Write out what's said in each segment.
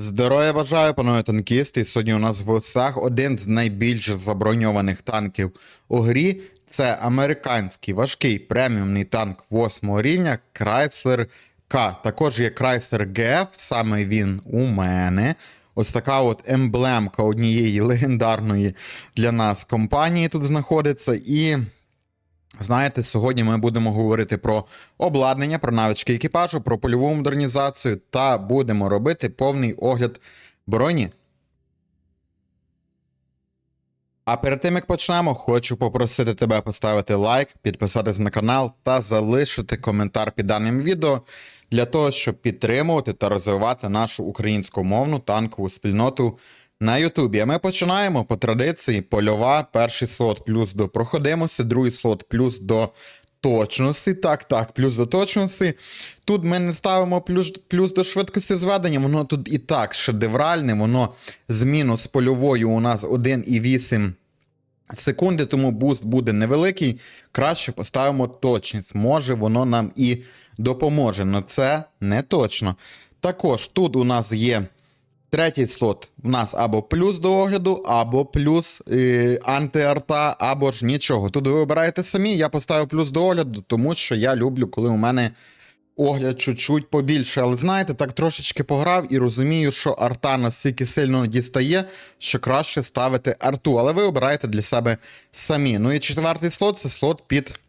Здоров'я бажаю, панове танкісти. Сьогодні у нас в гостях один з найбільш заброньованих танків у грі. Це американський важкий преміумний танк 8 рівня Chrysler К. Також є Chrysler GF, саме він у мене. Ось така от емблемка однієї легендарної для нас компанії тут знаходиться. І Знаєте, сьогодні ми будемо говорити про обладнання, про навички екіпажу, про польову модернізацію та будемо робити повний огляд броні. А перед тим як почнемо, хочу попросити тебе поставити лайк, підписатись на канал та залишити коментар під даним відео для того, щоб підтримувати та розвивати нашу українськомовну танкову спільноту на Ютубі. А ми починаємо по традиції. Польова, перший слот плюс до проходимості, другий слот плюс до точності. Так, так, плюс до точності. Тут ми не ставимо плюс, плюс до швидкості зведення, воно тут і так шедевральне, воно з мінус польовою у нас 1,8 секунди, тому буст буде невеликий. Краще поставимо точність. Може, воно нам і допоможе, але це не точно. Також тут у нас є. Третій слот в нас або плюс до огляду, або плюс е, антиарта, або ж нічого. Тут ви вибираєте самі. Я поставив плюс до огляду, тому що я люблю, коли у мене огляд чуть-чуть побільше. Але знаєте, так трошечки пограв і розумію, що арта настільки сильно дістає, що краще ставити арту. Але ви обираєте для себе самі. Ну і четвертий слот це слот під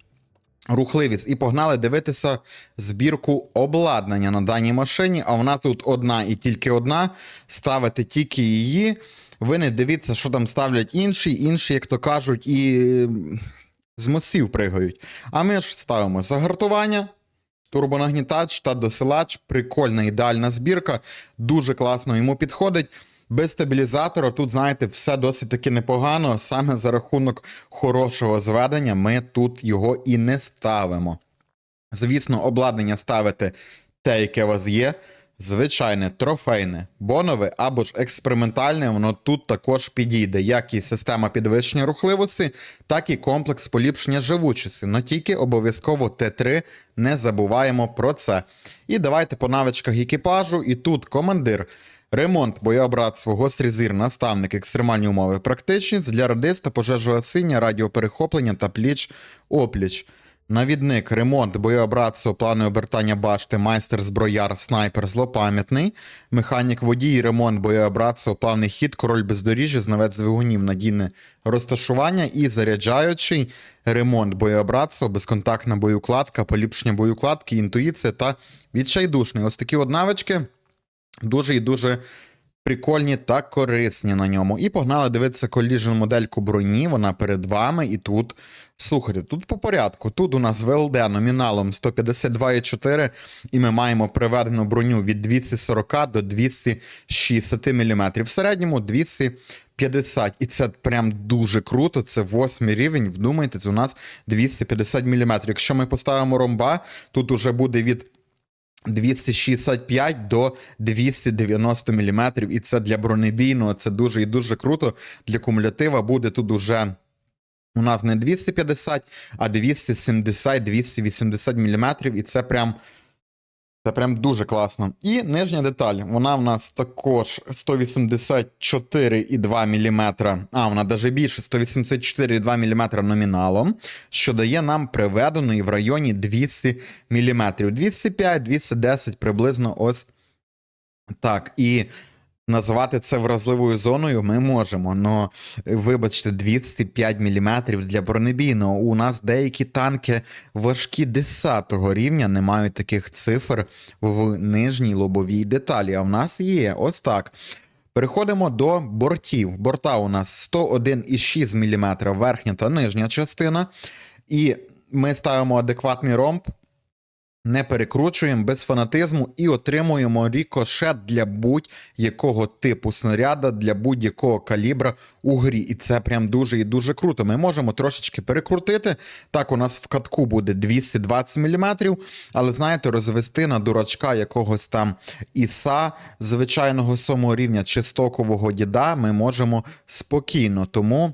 рухливість. І погнали дивитися збірку обладнання на даній машині. А вона тут одна і тільки одна. Ставите тільки її. Ви не дивіться, що там ставлять інші. Інші, як то кажуть, і з мостів пригають. А ми ж ставимо загартування. Турбонагнітач та досилач, прикольна ідеальна збірка, дуже класно йому підходить. Без стабілізатора тут, знаєте, все досить таки непогано. Саме за рахунок хорошого зведення ми тут його і не ставимо. Звісно, обладнання ставите те, яке у вас є. Звичайне, трофейне, бонове або ж експериментальне, воно тут також підійде, як і система підвищення рухливості, так і комплекс поліпшення живучості. Но тільки обов'язково Т3 не забуваємо про це. І давайте по навичках екіпажу. І тут командир. Ремонт, боєобратство, гострий зір, наставник, екстремальні умови, практичність для радиста, пожежогасіння, радіоперехоплення та пліч-опліч. Навідник, ремонт, боєобратство, плани обертання башти, майстер зброяр, снайпер, злопам'ятний, механік водій, ремонт, боєобратство, плавний хід, король бездоріжжя, знавець двигунів, надійне розташування і заряджаючий, ремонт, боєобратство, безконтактна боєукладка, поліпшення боєукладки, інтуїція та відчайдушний. Ось такі от навички дуже і дуже прикольні та корисні на ньому. І погнали дивитися коліжн модельку броні. Вона перед вами. І тут, слухайте, тут по порядку. Тут у нас ВЛД номіналом 152,4, і ми маємо приведену броню від 240 до 260 мм. В середньому 250. І це прям дуже круто. Це восьмий рівень. Вдумайтесь, у нас 250 мм. Якщо ми поставимо ромба, тут уже буде від 265 до 290 мм, і це для бронебійного, це дуже і дуже круто. Для кумулятива буде тут уже у нас не 250, а 270-280 мм, і це прям. Це прям дуже класно. І нижня деталь. Вона в нас також 184,2 мм. А, вона навіть більше 184,2 мм номіналом, що дає нам приведеної в районі 200 мм. 205-210 приблизно ось так. І назвати це вразливою зоною ми можемо. Но вибачте, 205 мм для бронебійного. У нас деякі танки важкі 10 рівня не мають таких цифр в нижній лобовій деталі. А в нас є ось так. Переходимо до бортів. Борта у нас 101,6 мм верхня та нижня частина. І ми ставимо адекватний ромб, не перекручуємо без фанатизму і отримуємо рікошет для будь-якого типу снаряда, для будь-якого калібра у грі. І це прям дуже і дуже круто. Ми можемо трошечки перекрутити. Так, у нас в катку буде 220 мм, але знаєте, розвести на дурачка якогось там іса звичайного сьомого рівня чи стокового діда ми можемо спокійно. Тому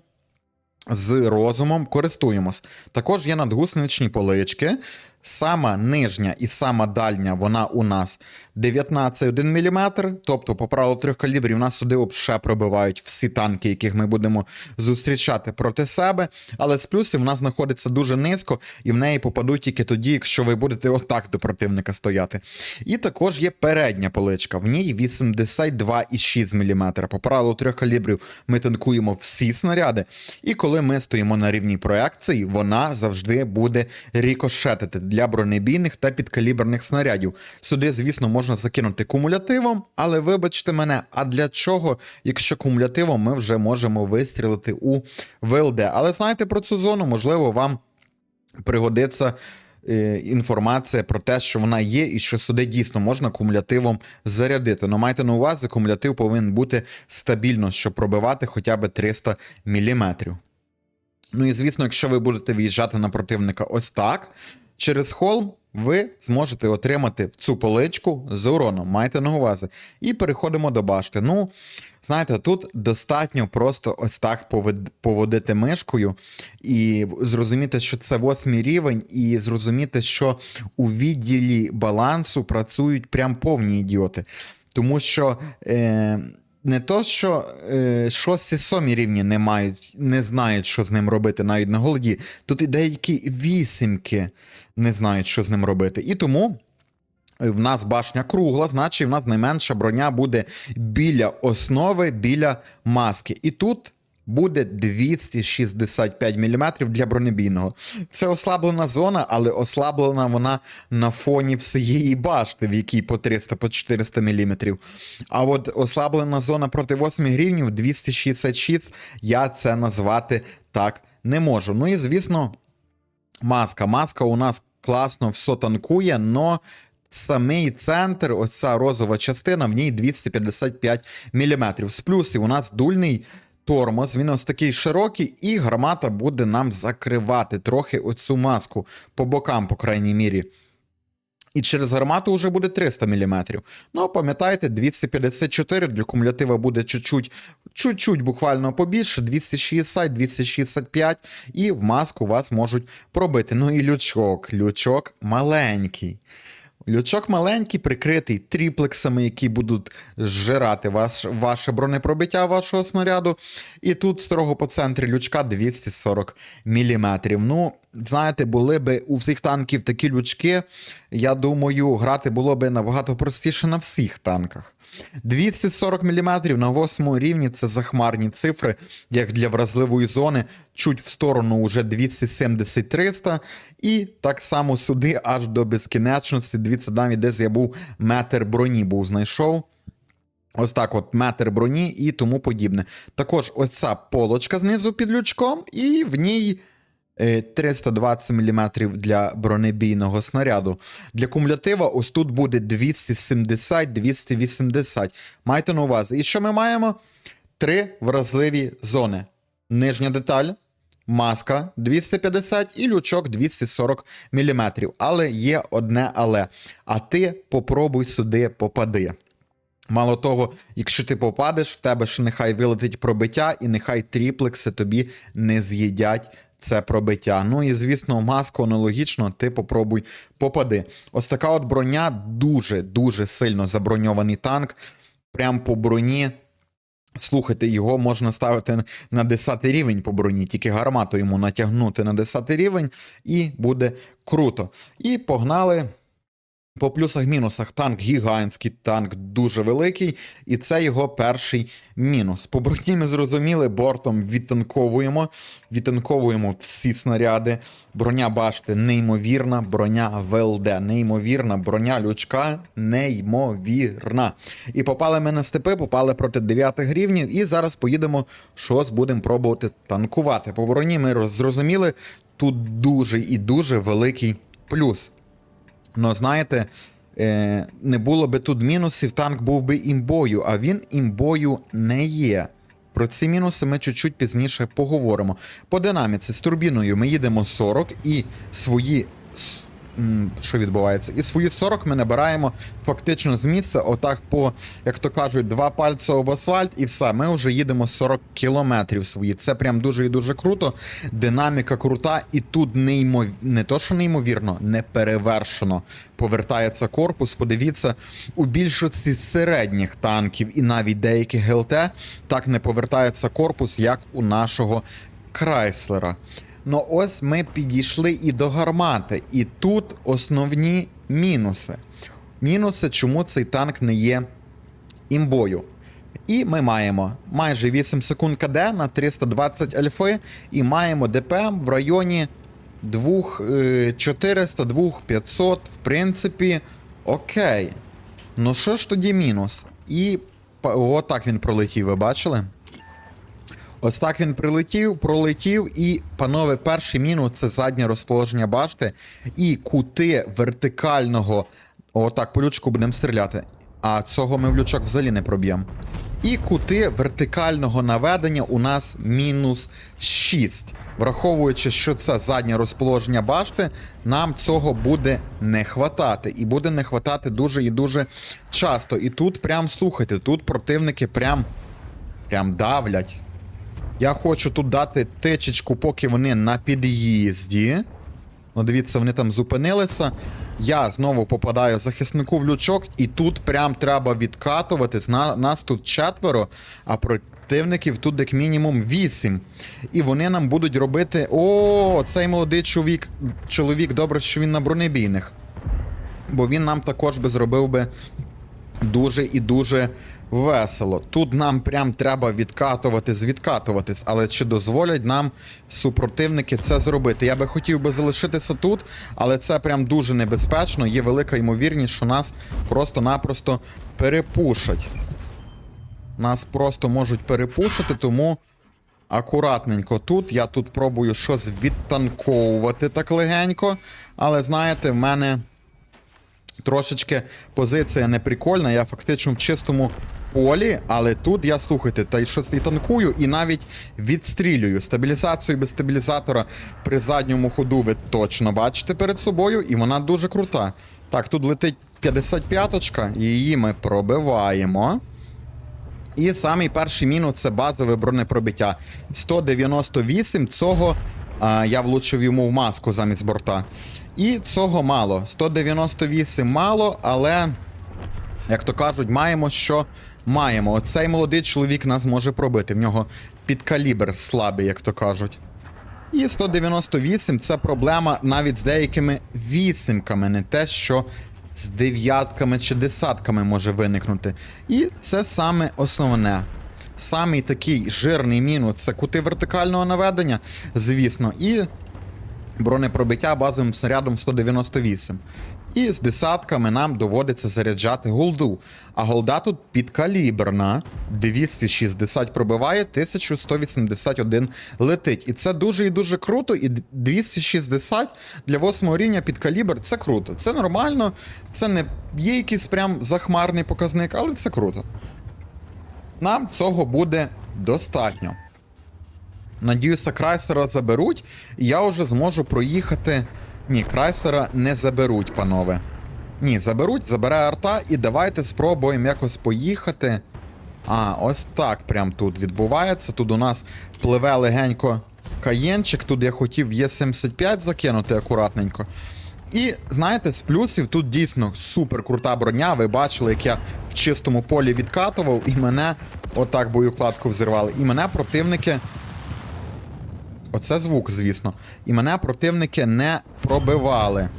з розумом користуємось. Також є надгусничні полички. Сама нижня і сама дальня, вона у нас 19,1 мм. Тобто, по правилу трьох калібрів, нас сюди ще пробивають всі танки, яких ми будемо зустрічати проти себе. Але з плюсів вона знаходиться дуже низько, і в неї попадуть тільки тоді, якщо ви будете отак до противника стояти. І також є передня поличка. В ній 82,6 мм. По правилу трьох калібрів ми танкуємо всі снаряди. І коли ми стоїмо на рівній проекції, вона завжди буде рікошетити для бронебійних та підкаліберних снарядів. Сюди, звісно, можна закинути кумулятивом, але вибачте мене, а для чого, якщо кумулятивом ми вже можемо вистрілити у ВЛД. Але знаєте про цю зону, можливо, вам пригодиться е, інформація про те, що вона є, і що сюди дійсно можна кумулятивом зарядити. Ну майте на увазі, кумулятив повинен бути стабільно, щоб пробивати хоча б 300 мм. Ну і звісно, якщо ви будете виїжджати на противника ось так, через холм ви зможете отримати в цю поличку з уроном. Майте на увазі. І переходимо до башти. Ну, знаєте, тут достатньо просто ось так поводити мишкою і зрозуміти, що це восьмий рівень, і зрозуміти, що у відділі балансу працюють прям повні ідіоти. Тому що. Е- не то, що е, шості сомі рівні не мають, не знають, що з ним робити навіть на голоді. Тут і деякі вісімки не знають, що з ним робити. І тому в нас башня кругла, значить в нас найменша броня буде біля основи, біля маски. І тут буде 265 мм для бронебійного. Це ослаблена зона, але ослаблена вона на фоні всієї башти, в якій по 300 по 400 мм. А от ослаблена зона проти 8 гривнів 266, я це назвати так не можу. Ну і звісно, маска. Маска у нас класно все танкує, но самий центр, ось ця розова частина, в ній 255 мм. З плюсів у нас дульний тормоз, він ось такий широкий, і гармата буде нам закривати трохи оцю маску по бокам, по крайній мірі. І через гармату вже буде 300 мм. Ну, пам'ятаєте, 254 для кумулятива буде чуть-чуть, чуть-чуть буквально побільше, 260, 265, і в маску вас можуть пробити. Ну і лючок, лючок маленький. Лючок маленький, прикритий тріплексами, які будуть зжирати ваш, ваше бронепробиття вашого снаряду. І тут строго по центрі лючка 240 мм. Ну, знаєте, були би у всіх танків такі лючки. Я думаю, грати було би набагато простіше на всіх танках. 240 мм на 8 рівні це захмарні цифри, як для вразливої зони, чуть в сторону вже 270-300, і так само сюди аж до безкінечності. Дивіться, навіть десь я був метр броні був знайшов. Ось так, от метр броні і тому подібне. Також ось ця полочка знизу під лючком, і в ній. Е, 320 мм для бронебійного снаряду. Для кумулятива ось тут буде 270-280. Майте на увазі. І що ми маємо? Три вразливі зони. Нижня деталь, маска 250 і лючок 240 мм. Але є одне але. А ти попробуй сюди попади. Мало того, якщо ти попадеш, в тебе ж нехай вилетить пробиття, і нехай тріплекси тобі не з'їдять це пробиття. Ну і звісно, маску аналогічно, ти попробуй попади. Ось така от броня дуже-дуже сильно заброньований танк. Прям по броні. Слухайте, його можна ставити на 10 рівень по броні, тільки гармату йому натягнути на 10 рівень, і буде круто. І погнали. По плюсах-мінусах танк гігантський, танк дуже великий, і це його перший мінус. По броні ми зрозуміли, бортом відтанковуємо, відтанковуємо всі снаряди. Броня башти неймовірна, броня ВЛД, неймовірна, броня лючка неймовірна. І попали ми на степи, попали проти 9 гривнів, і зараз поїдемо, щось будемо пробувати танкувати. По броні ми зрозуміли, тут дуже і дуже великий плюс. Ну, знаєте, е, не було би тут мінусів, танк був би імбою, а він імбою не є. Про ці мінуси ми чуть-чуть пізніше поговоримо. По динаміці з турбіною ми їдемо 40 і свої с- м, що відбувається? І свої 40 ми набираємо фактично з місця, отак по, як то кажуть, два пальці об асфальт, і все. Ми вже їдемо 40 кілометрів свої. Це прям дуже і дуже круто. Динаміка крута, і тут неймов... не то, що неймовірно, не перевершено. Повертається корпус. Подивіться, у більшості середніх танків і навіть деяких ГЛТ так не повертається корпус, як у нашого Крайслера. Ну ось ми підійшли і до гармати. І тут основні мінуси. Мінуси, чому цей танк не є імбою. І ми маємо майже 8 секунд КД на 320 альфи, і маємо ДПМ в районі 2400, 2500, в принципі, окей. Ну що ж тоді мінус? І отак він пролетів, ви бачили? Ось так він прилетів, пролетів, і, панове, перший мінус це заднє розположення башти і кути вертикального. Отак, по лючку будемо стріляти. А цього ми в лючок взагалі не проб'ємо. І кути вертикального наведення у нас мінус 6. Враховуючи, що це заднє розположення башти, нам цього буде не хватати. І буде не хватати дуже і дуже часто. І тут прям слухайте, тут противники прям, прям давлять. Я хочу тут дати тичечку, поки вони на під'їзді. Ну, дивіться, вони там зупинилися. Я знову попадаю захиснику в лючок, і тут прям треба відкатуватись. На, нас тут четверо, а противників тут як мінімум вісім. І вони нам будуть робити. О, цей молодий чоловік, чоловік, добре, що він на бронебійних. Бо він нам також би зробив би дуже і дуже весело. Тут нам прям треба відкатуватись, відкатуватись, але чи дозволять нам супротивники це зробити? Я би хотів би залишитися тут, але це прям дуже небезпечно. Є велика ймовірність, що нас просто-напросто перепушать. Нас просто можуть перепушити, тому акуратненько тут. Я тут пробую щось відтанковувати так легенько. Але знаєте, в мене трошечки позиція неприкольна. Я фактично в чистому полі, але тут я слухайте, та й щось і танкую, і навіть відстрілюю. Стабілізацію без стабілізатора при задньому ходу ви точно бачите перед собою, і вона дуже крута. Так, тут летить 55-очка, її ми пробиваємо. І самий перший мінус це базове бронепробиття. 198 цього а, я влучив йому в маску замість борта. І цього мало. 198 мало, але, як то кажуть, маємо що маємо. Оцей молодий чоловік нас може пробити. В нього підкалібр слабий, як то кажуть. І 198 це проблема навіть з деякими вісімками, не те, що з дев'ятками чи десятками може виникнути. І це саме основне. Самий такий жирний мінус це кути вертикального наведення, звісно, і бронепробиття базовим снарядом 198. І з десятками нам доводиться заряджати голду. А голда тут підкаліберна. 260 пробиває, 1181 летить. І це дуже і дуже круто. І 260 для 8 рівня підкалібр це круто. Це нормально. Це не є якийсь прям захмарний показник, але це круто. Нам цього буде достатньо. Надіюся, Крайслера заберуть, і я вже зможу проїхати. Ні, Крайслера не заберуть, панове. Ні, заберуть, забере арта, і давайте спробуємо якось поїхати. А, ось так прям тут відбувається. Тут у нас пливе легенько каєнчик. Тут я хотів Є75 закинути акуратненько. І знаєте, з плюсів тут дійсно супер крута броня. Ви бачили, як я в чистому полі відкатував, і мене отак боєкладку взірвали. І мене противники. Оце звук, звісно. І мене противники не пробивали.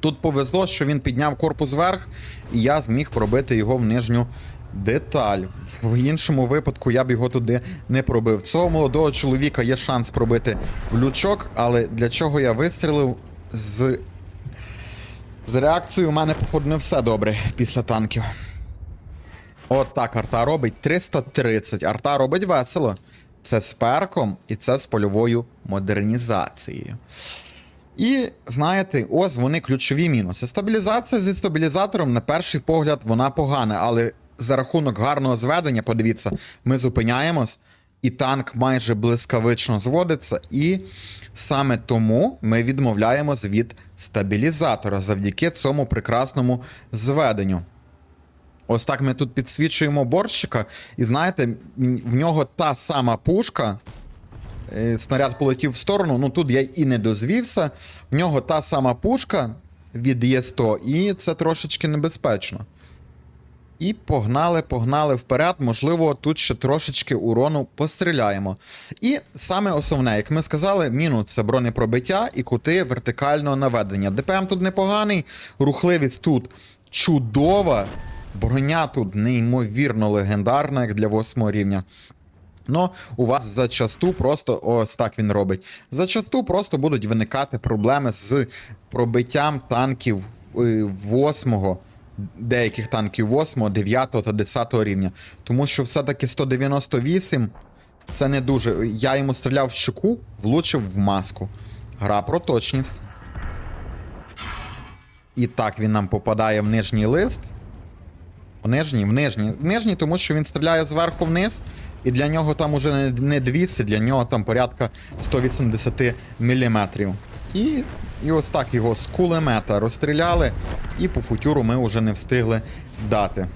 Тут повезло, що він підняв корпус вверх, і я зміг пробити його в нижню деталь. В іншому випадку я б його туди не пробив. Цього молодого чоловіка є шанс пробити в лючок, але для чого я вистрілив з. З реакцією у мене, походу, не все добре після танків. От так арта робить 330. Арта робить весело. Це з перком і це з польовою модернізацією. І знаєте, ось вони ключові мінуси. Стабілізація зі стабілізатором, на перший погляд, вона погана, але за рахунок гарного зведення, подивіться, ми зупиняємось, і танк майже блискавично зводиться, і саме тому ми відмовляємось від стабілізатора завдяки цьому прекрасному зведенню. Ось так ми тут підсвічуємо борщика, і знаєте, в нього та сама пушка. е, Снаряд полетів в сторону. Ну тут я і не дозвівся. В нього та сама пушка від Є100, і це трошечки небезпечно. І погнали, погнали вперед. Можливо, тут ще трошечки урону постріляємо. І саме основне, як ми сказали, мінус це бронепробиття і кути вертикального наведення. ДПМ тут непоганий, рухливість тут чудова. Броня тут неймовірно легендарна, як для восьмого рівня. Ну, у вас зачасту просто ось так він робить. Зачасту просто будуть виникати проблеми з пробиттям танків е, восьмого, деяких танків 8, 9 та 10 рівня. Тому що все-таки 198 це не дуже. Я йому стріляв в щоку, влучив в маску. Гра про точність. І так він нам попадає в нижній лист. В нижній, в нижній. В нижній, тому що він стріляє зверху вниз, і для нього там уже не, не 200, для нього там порядка 180 мм. І, і ось так його з кулемета розстріляли, і по футюру ми вже не встигли дати.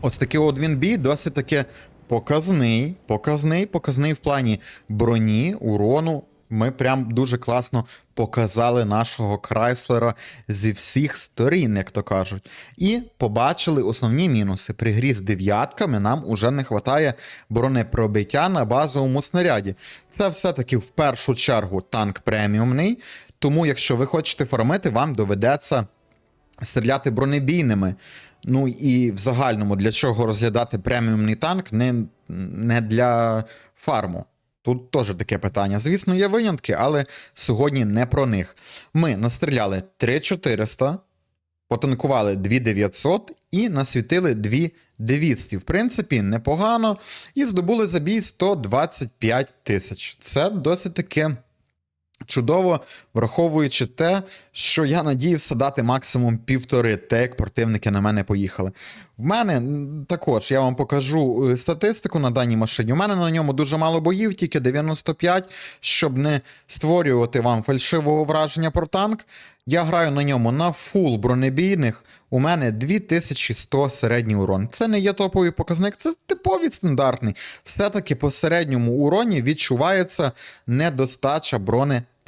Ось такий от він бій досить таки показний, показний, показний в плані броні, урону. Ми прям дуже класно показали нашого Крайслера зі всіх сторін, як то кажуть. І побачили основні мінуси. При грі з дев'ятками нам уже не вистачає бронепробиття на базовому снаряді. Це все-таки в першу чергу танк преміумний. Тому, якщо ви хочете фармити, вам доведеться стріляти бронебійними. Ну і в загальному для чого розглядати преміумний танк не, не для фарму. Тут теж таке питання. Звісно, є винятки, але сьогодні не про них. Ми настріляли 3400, потанкували 2900 і насвітили 2200. В принципі, непогано. І здобули за бій 125 тисяч. Це досить таке. Чудово, враховуючи те, що я надіявся дати максимум півтори, те, як противники на мене поїхали. В мене також я вам покажу е, статистику на даній машині. У мене на ньому дуже мало боїв, тільки 95, щоб не створювати вам фальшивого враження про танк. Я граю на ньому на фул бронебійних. У мене 2100 середній урон. Це не є топовий показник, це типовий стандартний. Все-таки по середньому уроні відчувається недостача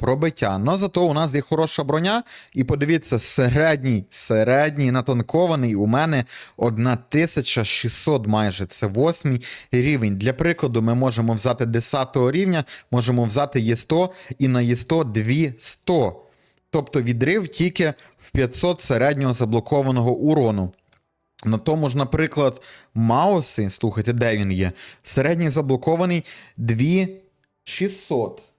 бронепробиття. Но зато у нас є хороша броня, і подивіться, середній, середній натанкований у мене 1600 майже. Це восьмий рівень. Для прикладу, ми можемо взяти 10 рівня, можемо взяти Є100 і на Є100 200. Тобто відрив тільки в 500 середнього заблокованого урону. На тому ж, наприклад, Мауси, слухайте, де він є? Середній заблокований 2600.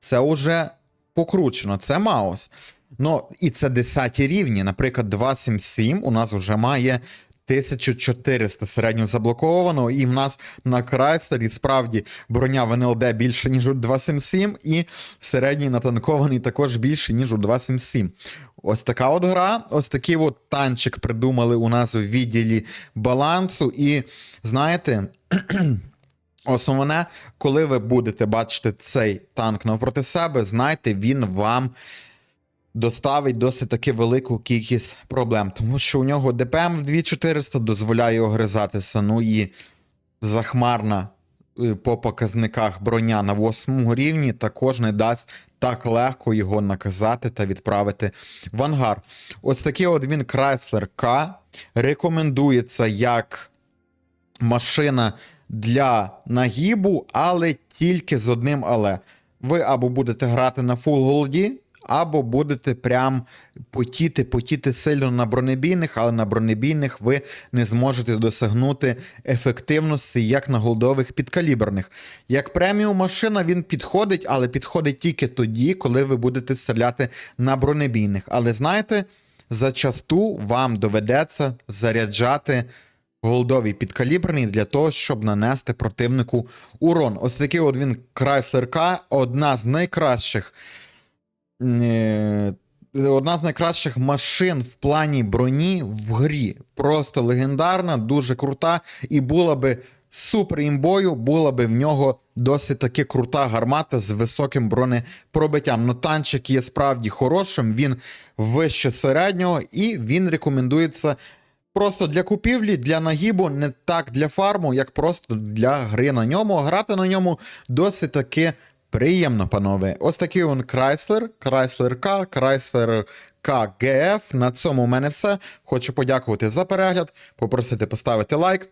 Це вже покручено, це Маус. Ну, і це 10 рівні. Наприклад, 277 у нас вже має 1400 середньо заблокованого, і в нас на Крайслері справді броня в НЛД більше, ніж у 277, і середній натанкований також більше, ніж у 277. Ось така от гра, ось такий от танчик придумали у нас у відділі балансу. І знаєте. Основне, коли ви будете бачити цей танк навпроти себе, знайте, він вам доставить досить таки велику кількість проблем, тому що у нього ДПМ в 2400 дозволяє огризатися. Ну і захмарна е, по показниках броня на 8 рівні також не дасть так легко його наказати та відправити в ангар. Ось такий от він Chrysler К. Рекомендується як машина для нагібу, але тільки з одним але. Ви або будете грати на фул голді, або будете прям потіти, потіти сильно на бронебійних, але на бронебійних ви не зможете досягнути ефективності, як на голдових підкаліберних. Як преміум машина він підходить, але підходить тільки тоді, коли ви будете стріляти на бронебійних. Але знаєте, зачасту вам доведеться заряджати голдовий підкаліберний для того, щоб нанести противнику урон. Ось такий от він Chrysler K, одна з найкращих. е, Одна з найкращих машин в плані броні в грі. Просто легендарна, дуже крута, і була би супер імбою була би в нього досить таки крута гармата з високим бронепробиттям. Ну, танчик є справді хорошим, він вище середнього і він рекомендується просто для купівлі, для нагібу, не так для фарму, як просто для гри на ньому. Грати на ньому досить таки приємно, панове. Ось такий он Chrysler, Chrysler K, Chrysler KGF. На цьому у мене все. Хочу подякувати за перегляд, попросити поставити лайк,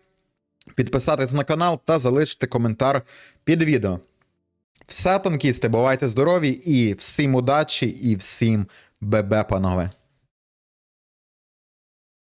підписатись на канал та залишити коментар під відео. Все, танкісти, бувайте здорові і всім удачі, і всім бебе, панове.